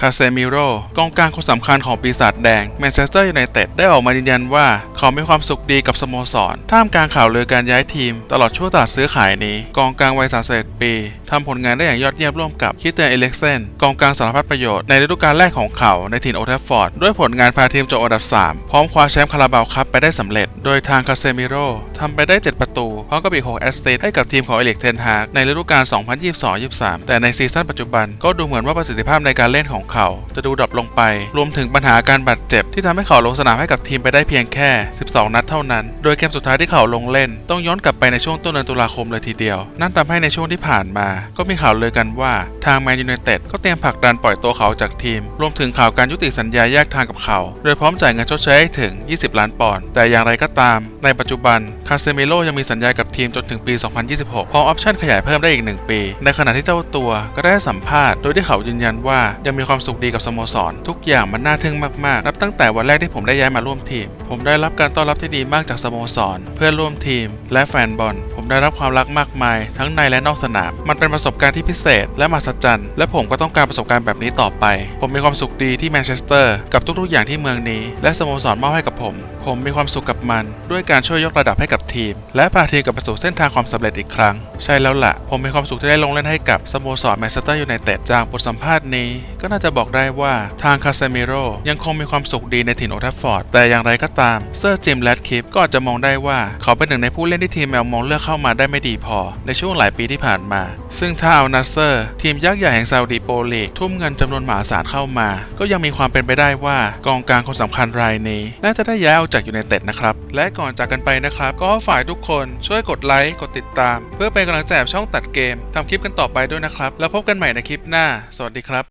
คาเซมิโรกองกลางคนสำคัญของปีศาจแดงแมนเชสเตอร์ยูไนเต็ดได้ออกมายืนยันว่า เขามีความสุขดีกับสโมสร ท่ามกลางข่าวลือการย้ายทีม ตลอดช่วงตลาดซื้อขายนี้ กองกลางวัย31ปีทำผลงานได้อย่างยอดเยี่ยมร่วมกับคิเตอร์เอเล็กเซนกองกลางสารพัดประโยชน์ในฤดูกาลแรกของเขาในถิ่นโอทัฟฟอร์ดด้วยผลงานพาทีมจบอันดับ 3 พร้อมคว้าแชมป์คาราบาวคัพไปได้สำเร็จ โดยทางคาเซมิโรทำไปได้ 7 ประตูพร้อมกับอีก6แอสซิสต์ให้กับทีมของเอเล็กเทนฮากในฤดูกาล2022-23แต่ในซีซั่นปัจจุบันก็ดูเหมือนว่าประสิทธิภาพในการเล่นของเขาจะดูดรอปลงไป รวมถึงปัญหาการบาดเจ็บ ที่ทำให้เขาลงสนามให้กับทีมไปได้เพียงแค่ 12 นัดเท่านั้น โดยเกมสุดท้ายที่เขาลงเล่น ต้องย้อนกลับไปในช่วงต้นเดือนตุลาคมเลยทีเดียว นั่นทำให้ในช่วงที่ผ่านมา ก็มีข่าวเลยกันว่าทางแมนยูไนเต็ดก็เตรียมผลักดันปล่อยตัวเขาจากทีม รวมถึงข่าวการยุติสัญญาแยกทางกับเขา โดยพร้อมจ่ายเงินชดเชยให้ถึง 20 ล้านปอนด์แต่อย่างไรก็ตาม ในปัจจุบันคาเซมิโลยังมีสัญญากับทีมจนถึงปี 2026 พร้อมออปชั่นขยายเพิ่มได้อีก 1 ปี ในขณะที่เจ้าตัวก็ได้สัมภาษณ์โดยที่เขายืนยันว่ายังมีความสุขดีกับสโมสร ทุกอย่างมันน่าทึ่งมากๆ นับตั้งแต่วันแรกที่ผมได้ย้ายมาร่วมทีม ผมได้รับการต้อนรับที่ดีมากจากสโมสร เพื่อนร่วมทีม และแฟนบอลผ ได้รับความรักมากมาย ทั้งในและนอกสนาม มันเป็นประสบการณ์ที่พิเศษ และมหัศจรรย์ และผมก็ต้องการประสบการณ์แบบนี้ต่อไป ผมมีความสุขดีที่แมนเชสเตอร์กับทุกๆอย่างที่เมืองนี้ และสโมสรมอบให้กับผม ผมมีความสุขกับมัน ด้วยการช่วยยกระดับให้กับทีม และพาทีมกลับไปสู่เส้นทางความสำเร็จอีกครั้ง ใช่แล้วล่ะ ผมมีความสุขที่ได้ลงเล่นให้กับสโมสรแมนเชสเตอร์ยูไนเต็ดจากบทสัมภาษณ์นี้ ก็น่าจะบอกได้ว่าทางคาเซมิโรยังคงมีความสุขดีในถิ่นโอทัฟฟอร์ดแต่อย่างไรก็ตามเซอร์จิมแรดคิฟก็อาจจะมองได้ว่าเขาเป็นหนึ่งในผู้เล่นที่ทีมแมวมองเลือกเข้ามาได้ไม่ดีพอ ในช่วงหลายปีที่ผ่านมา ซึ่งถ้าเอานัสเซอร์ ทีมยักษ์ใหญ่แห่งซาอุดิโปรลีกทุ่มเงินจำนวนมหาศาลเข้ามา ก็ยังมีความเป็นไปได้ว่ากองกลางคนสำคัญรายนี้ น่าจะได้ย้ายออกจากยูไนเต็ดนะครับ และก่อนจากกันไปนะครับ ก็ฝ่ายทุกคนช่วยกดไลค์กดติดตาม เพื่อเป็นกำลังใจช่องตัดเกมทำคลิปกันต่อไปด้วยนะครับ แล้วพบกันใหม่ในคลิปหน้า สวัสดีครับ